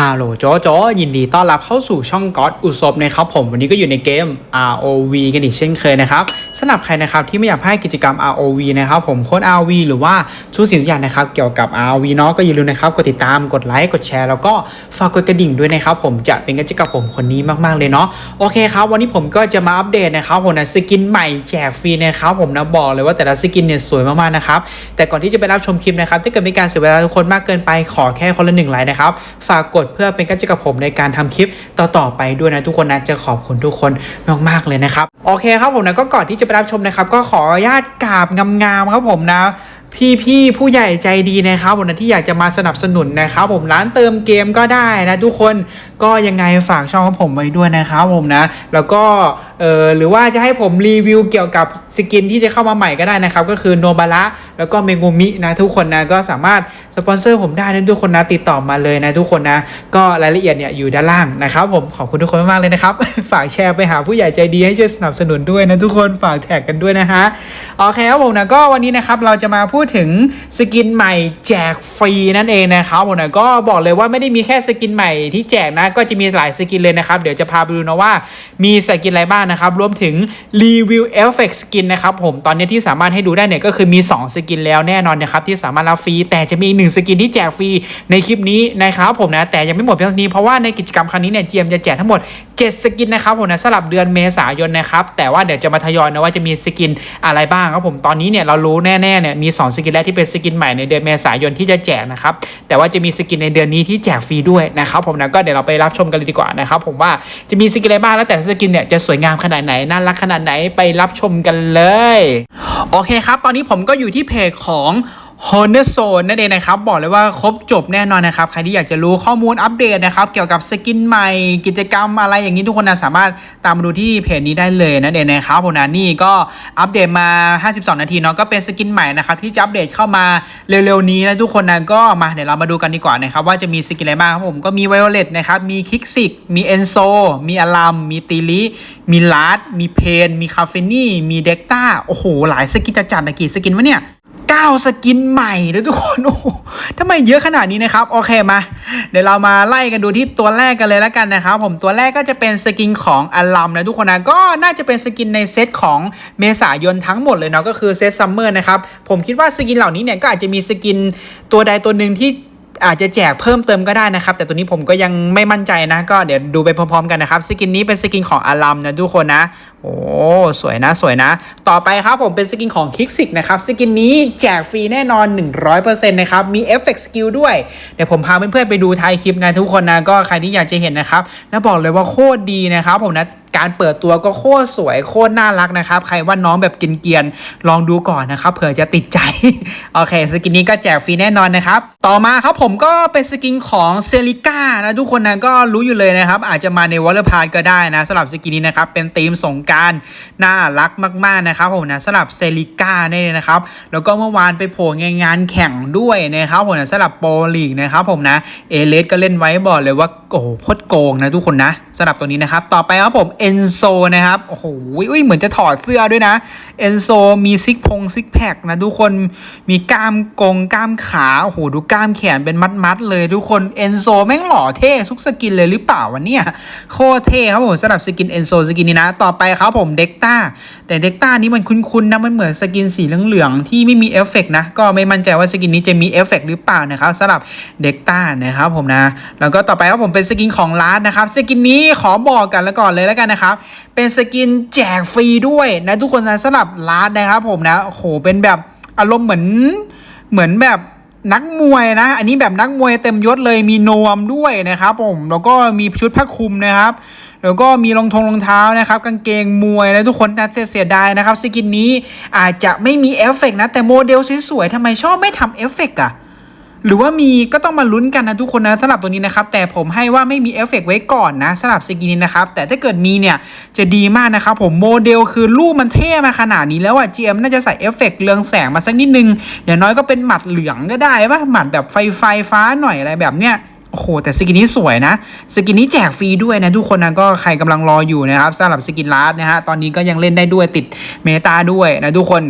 ฮัลโหลโจโจยินดีต้อนรับเข้าสู่ช่องก๊อตอุศบนะครับผมวันนี้ก็อยู่ในเกม ROV กันอีกเช่นเคยนะครับสำหรับใครนะครับที่ไม่อยากพลาดกิจกรรม ROV นะครับผมโค้ด ROV หรือว่าทุกสิ่งทุกอย่างนะครับเกี่ยวกับ ROV เนาะก็อย่าลืมนะครับกดติดตามกดไลค์กดแชร์แล้วก็ฝากกดกระดิ่งด้วยนะครับผมจะเป็นกิจกรรมผมคนนี้มากๆเลยเนาะโอเคครับวันนี้ผมก็จะมาอัปเดตนะครับผมนะสกินใหม่แจกฟรีนะครับผมนะบอกเลยว่าแต่ละสกินเนี่ยสวยมากๆนะครับแต่ก่อนที่จะไปรับชมคลิปนะครับถ้าเกิดมีการเสียเวลาทุกคนมากเกินไปขอแค่คนละหนึ่งไลค์นะครับฝากกดเพื่อเป็นกำลังใจกับผมในการทำคลิปต่อๆไปด้วยนะทุกคนนะจะขอบคุณทุกคนมากๆเลยนะครับ โอเคครับผมนะก็ก่อนที่จะไปรับชมนะครับ ก็ขออนุญาตกราบงามๆครับผมนะ พี่ๆผู้ใหญ่ใจดีนะครับผมนะที่อยากจะมาสนับสนุนนะครับผมร้านเติมเกมก็ได้นะทุกคนก็ยังไงฝากช่องของผมไว้ด้วยนะครับผมนะ แล้วก็เออหรือว่าจะให้ผมรีวิวเกี่ยวกับสกินที่จะเข้ามาใหม่ก็ได้นะครับก็คือโนบาระแล้วก็เมงุมินะทุกคนนะก็สามารถสปอนเซอร์ผมได้นะทุกคนนะติดต่อมาเลยนะทุกคนนะ ก็รายละเอียดเนี่ยอยู่ด้านล่างนะครับผมขอบคุณทุกคนมากๆเลยนะครับ ฝากแชร์ไปหาผู้ใหญ่ใจดีให้ช่วยสนับสนุนด้วยนะทุกคนฝากแท็กกันด้วยนะฮะโอเคครับผมนะก็วันนี้นะครับเราจะมาพูดถึงสกินใหม่แจกฟรีนั่นเองนะครับผมนะก็บอกเลยว่าไม่ได้มีแค่สกินใหม่ที่แจกนะก็จะมีหลายสกินเลยนะครับ เดี๋ยวจะพาไปดูนะว่ามีสกินอะไรบ้างนะครับ รวมถึงรีวิวเอฟเฟกต์สกินนะครับผมตอนนี้ที่สามารถให้ดูได้เนี่ยก็คือมี 2 สกินแล้วแน่นอนนะครับที่สามารถรับฟรี แต่จะมีอีกหนึ่งสกินที่แจกฟรีในคลิปนี้นะครับผมนะแต่ยังไม่หมดเพียงเท่านี้เพราะว่าในกิจกรรมครั้งนี้เนี่ยเจียมจะแจกทั้งหมด7 สกินนะครับผมนะสำหรับเดือนเมษายนนะครับแต่ว่าเดี๋ยวจะมาทยอยนะว่าจะมีสกินอะไรบ้างครับผมตอนนี้เนี่ยเรารู้แน่ๆเนี่ยมี 2 สกินแรกที่เป็นสกินใหม่ในเดือนเมษายนที่จะแจกนะครับแต่ว่าจะมีสกินในเดือนนี้ที่แจกฟรีด้วยนะครับผมนะก็เดี๋ยวเราไปรับชมกันเลยดีกว่านะครับผมว่าจะมีสกินอะไรบ้างแล้วแต่สกินเนี่ยจะสวยงามขนาดไหนน่ารักขนาดไหนไปรับชมกันเลย โอเคครับ ตอนนี้ผมก็อยู่ที่เพจของ h o n e r Zone นั่นเองนะครับ บอกเลยว่าครบจบแน่นอนนะครับ ใครที่อยากจะรู้ข้อมูลอัปเดตนะครับ เกี่ยวกับสกินใหม่กิจกรรมอะไรอย่างนี้ทุกคนนะสามารถตามมาดูที่เพจนี้ได้เลยนั่นเองนะครับผมนะนี่ก็อัปเดตมา 52 นาทีเนาะก็เป็นสกินใหม่นะครับ ที่จะอัปเดตเข้ามาเร็วๆนี้นะทุกคนนะก็มาเดี๋ยวเรามาดูกันดีกว่านะครับ ว่าจะมีสกินอะไรบ้างครับผมก็มีไวโอเลตนะครับมีคิกซิกมีเอนโซมีอลัมมีตีลิมีลาร์ดมีเพนมีคาเฟนี่มีเด็กต้าโอ้โหหลายสกินจะจัดนะกี่สกินวะเนี่ย 9 สกินใหม่นะทุกคนโอ้ทำไมเยอะขนาดนี้นะครับ โอเคมา เดี๋ยวเรามาไล่กันดูที่ตัวแรกกันเลยแล้วกันนะครับ ผมตัวแรกก็จะเป็นสกินของอลัมนะทุกคนนะก็น่าจะเป็นสกินในเซตของเมษายนทั้งหมดเลยเนาะก็คือเซตซัมเมอร์นะครับ ผมคิดว่าสกินเหล่านี้เนี่ยก็อาจจะมีสกินตัวใดตัวหนึ่งที่ อาจจะแจกเพิ่มเติมก็ได้นะครับ แต่ตัวนี้ผมก็ยังไม่มั่นใจนะ ก็เดี๋ยวดูไปพร้อมๆกันนะครับ สกินนี้เป็นสกินของอารัมนะทุกคนนะ โอ้สวยนะสวยนะ ต่อไปครับผมเป็นสกินของคิกซิกนะครับ สกินนี้แจกฟรีแน่นอน 100%นะครับ มีเอฟเฟกต์สกิลด้วย เดี๋ยวผมพาเพื่อนๆไปดูท้ายคลิปนะทุกคนนะ ก็ใครที่อยากจะเห็นนะครับ แล้วบอกเลยว่าโคตรดีนะครับผมนะ การเปิดตัวก็โคตรสวยโคตรน่ารักนะครับ ใครว่าน้องแบบกินเกียนลองดูก่อนนะครับเผื่อจะติดใจ โอเค สกินนี้ก็แจกฟรีแน่นอนนะครับ ต่อมาครับผมก็เป็นสกินของเซริก้านะทุกคนนะก็รู้อยู่เลยนะครับ อาจจะมาในวอลเลอร์พาร์ก็ได้นะสำหรับสกินนี้นะครับ เป็นธีมสงการน่ารักมาก ๆ นะครับผมนะสำหรับเซริก้าเนี่ยนะครับ แล้วก็เมื่อวานไปโผล่ในงานแข่งด้วยนะครับผมนะสำหรับโปรลีกนะครับผมนะเอเลสก็เล่นไว้บอกเลยว่าโอ้โหโคตรโกงนะทุกคนนะสำหรับตัวนี้นะครับ ต่อไปครับผมเอเอนโซนะครับ โอ้โหอุ้ยเหมือนจะถอดเสื้อด้วยนะเอนโซมีซิกพงซิกแพคนะทุกคนมีกล้ามกงกล้ามขาโอ้โหดูกล้ามแขนเป็นมัดๆเลยทุกคนเอนโซแม่งหล่อเท่ทุกสกินเลยหรือเปล่าวะเนี่ยโคตรเท่ครับผมสำหรับสกินเอนโซสกินนี้นะ ต่อไปครับผมเด็กต้าแต่เด็กต้านี้มันคุ้นๆนะมันเหมือนสกินสีเหลืองๆที่ไม่มีเอฟเฟกต์นะก็ไม่มั่นใจว่าสกินนี้จะมีเอฟเฟกต์หรือเปล่านะครับสำหรับเด็กต้านะครับผมนะแล้วก็ต่อไปครับผมเป็นสกินของร้านนะครับสกินนี้ขอบอกกันแล้วก่อนเลยแล้วกันนะครับ เป็นสกินแจกฟรีด้วยนะทุกคนนะสำหรับร้านนะครับผมนะโหเป็นแบบอารมณ์เหมือนเหมือนแบบนักมวยนะ อันนี้แบบนักมวยเต็มยศเลยมีนวมด้วยนะครับผมแล้วก็มีชุดผ้าคลุมนะครับ แล้วก็มีรองทงรองเท้านะครับ กางเกงมวยนะทุกคนน่าเสียดายนะครับสกินนี้อาจจะไม่มีเอฟเฟกต์นะแต่โมเดลสวยๆทำไมชอบไม่ทำเอฟเฟกต์อะ หรือว่ามีก็ต้องมาลุ้นกันนะทุกคนนะสำหรับตัวนี้นะครับแต่ผมให้ว่าไม่มีเอฟเฟกต์ไว้ก่อนนะสำหรับสกินนี้นะครับแต่ถ้าเกิดมีเนี่ยจะดีมากนะครับผมโมเดลคือรูปมันเท่มาขนาดนี้แล้วอะ GM น่าจะใส่เอฟเฟกต์เรืองแสงมาสักนิดนึง อย่างน้อยก็เป็นหมัดเหลืองก็ได้ปะหมัดแบบไฟไฟฟ้าหน่อยอะไรแบบเนี้ยโอ้โหแต่สกินนี้สวยนะ สกินนี้แจกฟรีด้วยนะทุกคนนะก็ใครกำลังรออยู่นะครับสำหรับสกินลาร์ดนะฮะตอนนี้ก็ยังเล่นได้ด้วยติดเมตาด้วยนะทุกคน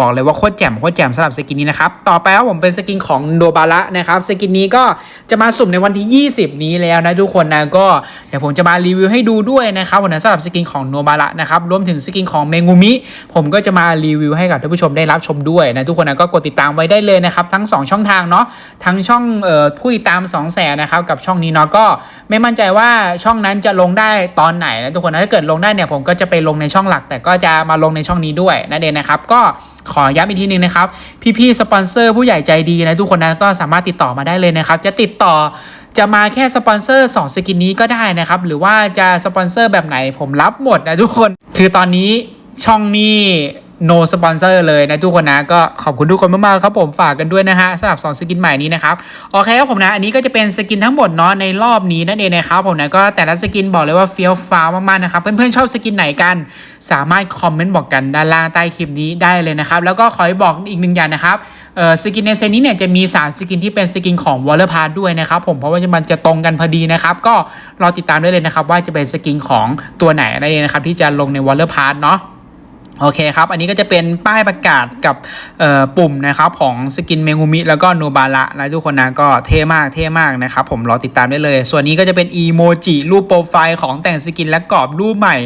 บอกเลยว่าโคตรแจ่มโคตรแจ่มสำหรับสกินนี้นะครับ ต่อไปครับผมเป็นสกินของโนบาระนะครับสกินนี้ก็จะมาสุ่มในวันที่ 20 นี้แล้วนะทุกคนนะก็เดี๋ยวผมจะมารีวิวให้ดูด้วยนะครับวันนั้สำหรับสกินของโนบาระนะครับรวมถึงสกินของเมงูมิผมก็จะมารีวิวให้กับท่านผู้ชมได้รับชมด้วยนะทุกคนนะก็กดติดตามไว้ได้เลยนะครับทั้ง 2 ช่องทางเนาะทั้งช่องเอ่อผู้ติดตาม2แสนนะครับกับช่องนี้เนาะก็ไม่มั่นใจว่าช่องนั้นจะลงได้ตอนไหนนะทุกคนนะถ้าเกิดลงได้เนี่ยผมก็จะไปลงในช่องหลัก แต่ก็จะมาลงในช่องนี้ด้วยนั่นเองนะครับก็ขอย้ำอีกทีหนึงนะครับ พี่ๆสปอนเซอร์ผู้ใหญ่ใจดีนะทุกคนนะก็สามารถติดต่อมาได้เลยนะครับ จะติดต่อจะมาแค่สปอนเซอร์2สกินนี้ก็ได้นะครับ หรือว่าจะสปอนเซอร์แบบไหนผมรับหมดนะทุกคน คือตอนนี้ช่องนี้ no sponsor เลยนะทุกคนนะก็ขอบคุณทุกคนมากๆครับผมฝากกันด้วยนะฮะสำหรับ 2 สกินใหม่นี้นะครับโอเคครับผมนะอันนี้ก็จะเป็นสกินทั้งหมดเนาะในรอบนี้นั่นเองนะครับผมนะก็แต่ละสกินบอกเลยว่าเฟี้ยวฟ้าวมากๆนะครับเพื่อนๆชอบสกินไหนกัน สามารถคอมเมนต์บอกกันด้านล่างใต้คลิปนี้ได้เลยนะครับแล้วก็ขอให้บอกอีกหนึ่งอย่างนะครับเออสกินในเซตนี้เนี่ยจะมี 3 สกินที่เป็นสกินของ w a l l e r p a s ด้วยนะครับผมเพราะว่ามันจะตรงกันพอดีนะครับก็รอติดตามได้เลยนะครับว่าจะเป็นสกินของตัวไหนนั่นเองนะครับที่จะลงใน w a l l e r p a s เนาะ โอเคครับ อันนี้ก็จะเป็นป้ายประกาศกับปุ่มนะครับของสกินเมงูมิแล้วก็โนบาระนะทุกคนนะก็เท่มากเท่มากนะครับผมรอติดตามได้เลย ส่วนนี้ก็จะเป็นอีโมจิรูปโปรไฟล์ของแต่งสกินและกรอบรูปใหม่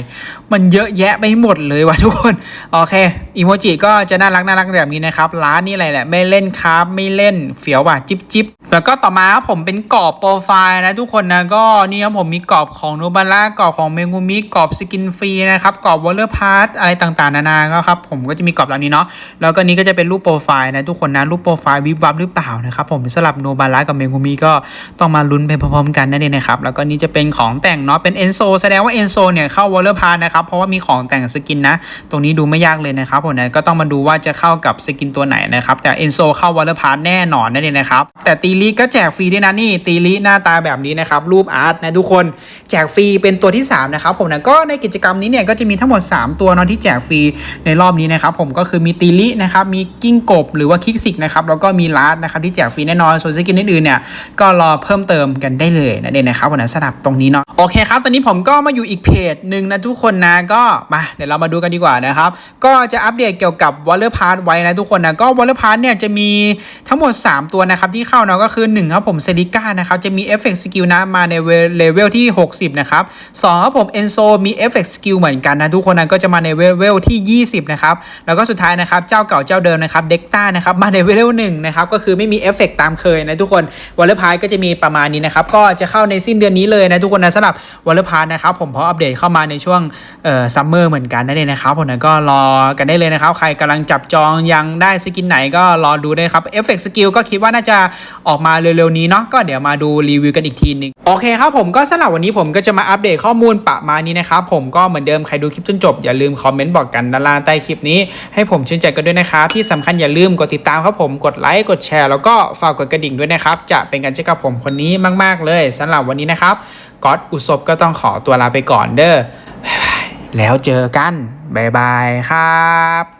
มันเยอะแยะไปหมดเลยว่ะทุกคน โอเคอีโมจิก็จะน่ารักน่ารักแบบนี้นะครับ ร้านนี่อะไรแหละ ไม่เล่นครับ ไม่เล่นเฟี้ยวว่ะ จิ๊บจิ๊บ แล้วก็ต่อมาครับผมเป็นกรอบโปรไฟล์นะทุกคนนะก็นี่ครับผมมีกรอบของโนบาระกรอบของเมงูมิกรอบสกินฟรีนะครับกรอบวอลเลอร์พาร์ตอะไรต่างๆ นานาครับผมก็จะมีกรอบเหล่านี้เนาะแล้วก็นี้ก็จะเป็นรูปโปรไฟล์นะทุกคนนะรูปโปรไฟล์วิบวับหรือเปล่านะครับผมสลับโนบาระกับเมงูมิก็ต้องมาลุ้นไปพร้อมๆกันนั่นเองนะครับแล้วก็นี้จะเป็นของแต่งเนาะเป็นเอนโซแสดงว่าเอนโซเนี่ยเข้าวอลเลอร์พาร์ตนะครับเพราะว่ามีของแต่งสกินนะ ตรงนี้ดูไม่ยากเลยนะครับผมนะก็ต้องมาดูว่าจะเข้ากับสกินตัวไหนนะครับแต่เอนโซเข้าวอลเลอร์พาร์แน่นอนนั่นเองนะครับแต่ตีลีก็แจกฟรีด้วยนะนี่ตีลีหน้าตาแบบนี้นะครับรูปอาร์ตนะทุกคนแจกฟรีเป็นตัวที่3นะครับผมนะก็ในกิจกรรมนี้เนี่ยก็จะมีทั้งหมด 3 ตัวเนาะที่แจกฟรีในรอบนี้นะครับผมก็คือมีตีลีนะครับมีกิ้งกบหรือว่าคิกซิกนะครับแล้วก็มีลาร์ดนะครับที่แจกฟรีแน่นอนส่วนสกินอื่นๆเนี่ยก็รอเพิ่มเติมกันได้เลยนั่นเองนะครับผมนะสำหรับตรงนี้เนาะโอเคครับตอนนี้ผมก็มาอยู่อีกเพจหนึ่งนะทุกคนนะก็มาเดี๋ยวเรามาดูกันดีกว่านะครับก็จะอัปเดตเกี่ยวกับ w a l l e r p a s ไว้นะทุกคนนะก็ w a l l e r p a s เนี่ยจะมีทั้งหมด 3 ตัวนะครับที่เข้าเนาะก็คือ1ครับผมเซริก้านะครับจะมีเอฟเฟกต์สกิลนะมาในเลเวลที่ 60 นะครับ2ครับผมเอนโซมีเอฟเฟกต์สกิลเหมือนกันนะทุกคนนะก็จะมาในเลเวลที่ 20 นะครับ แล้วก็สุดท้ายนะครับเจ้าเก่าเจ้าเดิมนะครับเด็กต้านะครับมาในเลเวล1นะครับก็คือไม่มีเอฟเฟกต์ตามเคยนะทุกคน w a l l e r p a s ก็จะมีประมาณนี้นะครับก็จะเข้าในสิ้นเดือนนี้เลยนะทุกคนนะสำหรับ w a l l e r p a s นะครับผมเพราะอัปเดตเข้ามาในช่วงเอ่อซัมเมอร์เหมือนกันนั่นเองนะครับผมก็รอกันได้เลยนะครับใครกำลังจับจองยังได้สกินไหนก็รอดูได้ครับเอฟเฟกต์สกิลก็คิดว่าน่าจะออกมาเร็วๆนี้เนาะก็เดี๋ยวมาดูรีวิวกันอีกทีนึงโอเคครับผมก็สำหรับวันนี้ผมก็จะมาอัปเดตข้อมูลประมาณนี้นะครับผมก็เหมือนเดิมใครดูคลิปจนจบอย่าลืมคอมเมนต์บอกกันด้านล่างใต้คลิปนี้ให้ผมชื่นใจกันด้วยนะครับที่สำคัญอย่าลืมกดติดตามครับผมกดไลค์กดแชร์แล้วก็ฝากกดกระดิ่งด้วยนะครับจะเป็นการเช็คกับผมคนนี้มาก ๆ เลยสำหรับวันนี้นะครับก๊อตอุศบก็ต้องขอตัวลาไปก่อนเด้อแล้วเจอกันบายบายครับ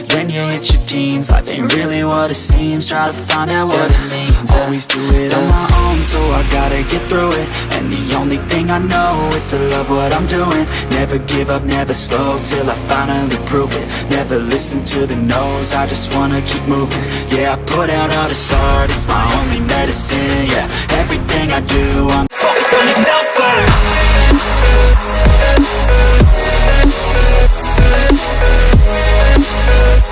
when you hit your teens. Life ain't really what it seems. Try to find out what it means. Always do it on my own So I gotta get through it. And the only thing I know Is to love what I'm doing. Never give up, never slow Till I finally prove it. Never listen to the no's I just wanna keep moving. Yeah, I put out all this art It's my only medicine, yeah Everything I do, I'm focused on yourself first Música